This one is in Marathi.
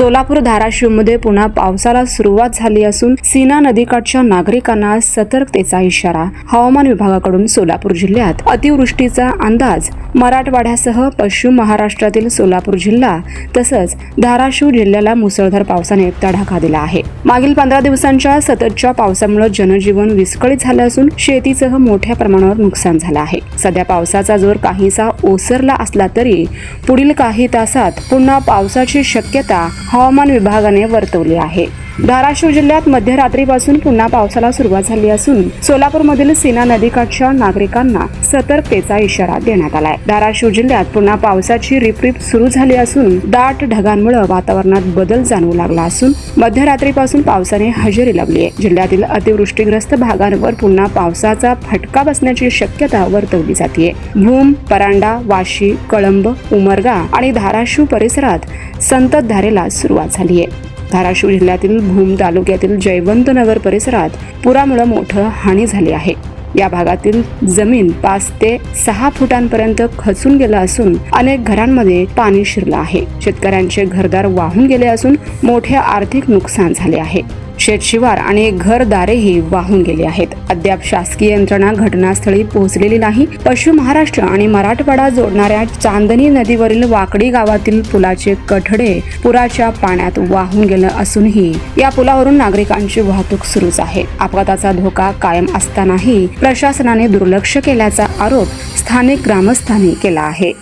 सोलापूर धाराशिवमध्ये पुन्हा पावसाला सुरुवात झाली असून सीना नदीकाठच्या नागरिकांना सतर्कतेचा इशारा. हवामान विभागाकडून सोलापूर जिल्ह्यात अतिवृष्टीचा अंदाज मराठवाड्यासह पश्चिम महाराष्ट्रातील सोलापूर जिल्हा तसंच धाराशिव जिल्ह्याला मुसळधार पावसाने तडाखा दिला आहे. मागील पंधरा दिवसांच्या सततच्या पावसामुळे जनजीवन विस्कळीत झालं असून शेतीसह मोठ्या प्रमाणावर नुकसान झालं आहे. सध्या पावसाचा जोर काहीसा ओसरला असला तरी पुढील काही तासात पुन्हा पावसाची शक्यता हवामान विभागाने वर्तवली आहे. धाराशिव जिल्ह्यात मध्यरात्रीपासून पुन्हा पावसाला सुरुवात झाली असून सोलापूरमधील सीना नदीकाठच्या नागरिकांना सतर्कतेचा इशारा देण्यात आलाय. धाराशिव जिल्ह्यात पुन्हा पावसाची रिपरिप सुरू झाली असून दाट ढगांमुळे वातावरणात बदल जाणवू लागला असून मध्यरात्रीपासून पावसाने हजेरी लावली आहे जिल्ह्यातील अतिवृष्टीग्रस्त भागांवर पुन्हा पावसाचा फटका बसण्याची शक्यता वर्तवली जाते भूम परांडा वाशी कळंब उमरगा आणि धाराशिव परिसरात संततधारेला सुरुवात झाली आहे धाराशिव जिल्ह्यातील भूम तालुक्यातील जयवंत नगर परिसरात पुरामुळे मोठं हानी झाली आहे. या भागातील जमीन पाच ते सहा फुटांपर्यंत खचून गेलं असून अनेक घरांमध्ये पाणी शिरलं आहे. शेतकऱ्यांचे घरदार वाहून गेले असून मोठे आर्थिक नुकसान झाले आहे. शेतशिवार आणि घरदारेही वाहून गेले आहेत. अद्याप शासकीय यंत्रणा घटनास्थळी पोहोचलेली नाही. पश्चिम महाराष्ट्र आणि मराठवाडा जोडणाऱ्या चांदणी नदीवरील वाकडी गावातील पुलाचे कठडे पुराच्या पाण्यात वाहून गेलं असूनही या पुलावरून नागरिकांची वाहतूक सुरूच आहे. अपघाताचा धोका कायम असतानाही प्रशासनाने दुर्लक्ष केल्याचा आरोप स्थानिक ग्रामस्थांनी केला आहे.